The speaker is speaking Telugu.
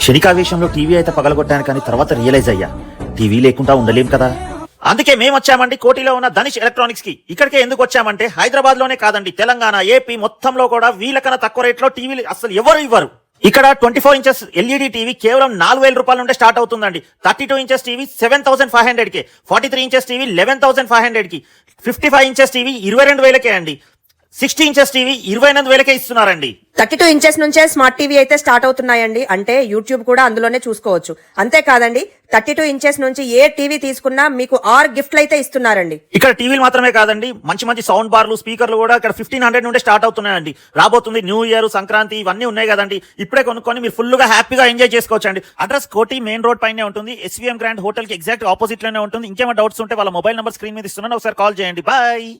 క్షణికావేశంలో టీవీ అయితే పగలగొట్టాను కానీ తర్వాత రియలైజ్ అయ్యా. టీవీ లేకుండా ఉండలేం కదా. అందుకే మేము వచ్చామండి కోటిలో ఉన్న ధనిష్ ఎలక్ట్రానిక్స్కి. ఇక్కడికే ఎందుకు వచ్చామంటే హైదరాబాద్లోనే కాదండి తెలంగాణ ఏపీ మొత్తంలో కూడా వీళ్ళకన్నా తక్కువ రేట్లో టీవీలు అసలు ఎవరు ఇవ్వరు. ఇక్కడ twenty four inches LED TV కేవలం నాలుగు వేల రూపాయల నుండి స్టార్ట్ అవుతుందండి. Thirty two inches TV seven thousand five hundred కే forty three inches TV eleven thousand five హండ్రెడ్కి ఫిఫ్టీ ఫైవ్ ఇంచెస్ టీవీ ఇరవై రెండు వేలకే అండి. సిక్స్టీ ఇంచెస్ టీవీ ఇరవై ఎనిమిది వేలకే ఇస్తున్నారండి. థర్టీ టూ ఇంచెస్ నుంచే స్మార్ట్ టీవీ అయితే స్టార్ట్ అవుతున్నాయండి. అంటే యూట్యూబ్ కూడా అందులోనే చూసుకోవచ్చు. అంతేకాదండి థర్టీ టూ ఇంచెస్ నుంచి ఏ టీవీ తీసుకున్నా మీకు ఆర్ గిఫ్ట్లు అయితే ఇస్తున్నారండి. ఇక్కడ టీవీలు మాత్రమే కాదండి మంచి మంచి సౌండ్ బార్లు స్పీకర్లు కూడా ఇక్కడ ఫిఫ్టీన్ హండ్రెడ్ నుండి స్టార్ట్ అవుతున్నాయండి. రాబోతుంది న్యూ ఇయర్ సంక్రాంతి ఇవన్నీ ఉన్నాయి కదండి. ఇప్పుడే కొనుక్కొని మీరు ఫుల్గా హ్యాపీగా ఎంజాయ్ చేసుకోవచ్చు అండి అడ్రస్ కోటి మెయిన్ రోడ్ పైనే ఉంటుంది. ఎస్వీఎం గ్రాండ్ హోటల్కి ఎగ్జాక్ట్ ఆపోజిట్లోనే ఉంటుంది. ఇంకేమైనా డౌట్స్ ఉంటే వాళ్ళ మొబైల్ నెంబర్ స్క్రీన్ మీద ఇస్తున్నాను. ఒకసారి కాల్ చేయండి. బాయ్